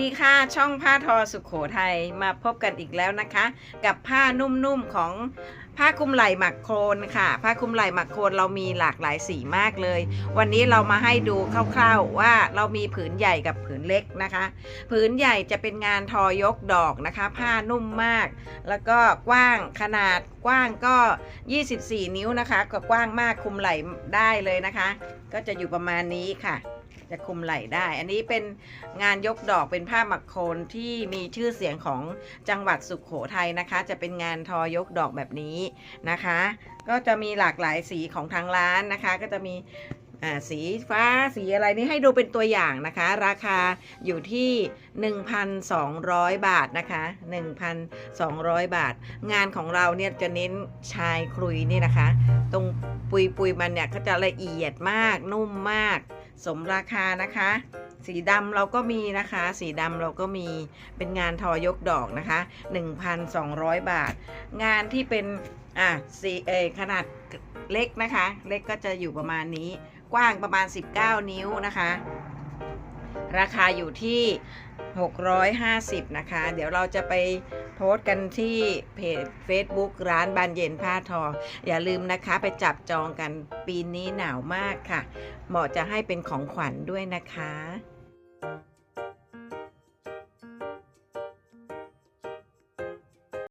ดีค่ะ ช่องผ้าทอสุขโขทัยมาพบกันอีกแล้วนะคะ กับผ้านุ่มๆของผ้าคลุมไหล่หมักโครนค่ะ ผ้าคลุมไหล่หมักโครนเรามีหลากหลายสีมากเลย วันนี้เรามาให้ดูคร่าวๆว่าเรามีผืนใหญ่กับผืนเล็กนะคะ ผืนใหญ่จะเป็นงานทอยกดอกนะคะ ผ้านุ่มมาก แล้วก็กว้างขนาดกว้างก็ 24 นิ้วนะคะ ก็กว้างมากคลุมไหล่ได้เลยนะคะ ก็จะอยู่ประมาณนี้ค่ะ จะคลุมไหล่ได้ อันนี้เป็นงานยกดอกเป็นผ้าหมักโคนที่มีชื่อเสียงของจังหวัดสุขโขทัยนะคะ จะเป็นงานทอยกดอกแบบนี้นะคะ ก็จะมีหลากหลายสีของทางร้านนะคะ ก็จะมีสีฟ้าสีอะไรนี่ให้ดูเป็นตัวอย่างนะคะ ราคาอยู่ที่ 1,200 บาทนะคะ 1,200 บาท งานของเราเนี่ยจะเน้นชายครุยนี่นะคะ ตรงปุยปุยมันเนี่ยก็จะละเอียดมากนุ่มมาก สมราคานะคะ สีดำเราก็มีนะคะ สีดำเราก็มีเป็นงานทอยกดอกนะคะ 1,200 บาท งานที่เป็นอะสีเอขนาดเล็กนะคะ เล็กก็จะอยู่ประมาณนี้ กว้างประมาณ 19 นิ้วนะคะ ราคาอยู่ที่ 650 นะคะ เดี๋ยวเราจะไปโพสต์กันที่เพจ Facebook ร้านบานเย็นผ้าทออย่าลืมนะคะไปจับจองกันปีนี้หนาวมากค่ะ เหมาะจะให้เป็นของขวัญด้วยนะคะ